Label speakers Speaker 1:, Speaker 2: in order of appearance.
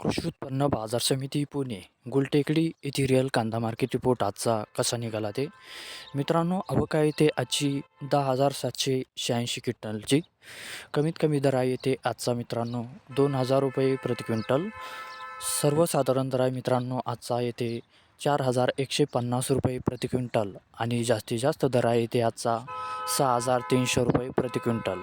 Speaker 1: कृषी उत्पन्न बाजार समिती पुणे. गुलटेकडी येथील रिअल कांदा मार्केट रिपोर्ट आजचा कसा निघाला ते? मित्रांनो आवक आहे ते आजची दहा हजार सातशे शहाऐंशी क्विंटलची. कमीत कमी दर आहे ते आजचा मित्रांनो दोन हजार रुपये प्रति क्विंटल. सर्वसाधारण दर आहे मित्रांनो आजचा येते चार हजार एकशे पन्नास रुपये प्रति क्विंटल. आणि जास्तीत जास्त दर आहे ते आजचा सहा हजार तीनशे रुपये प्रति क्विंटल.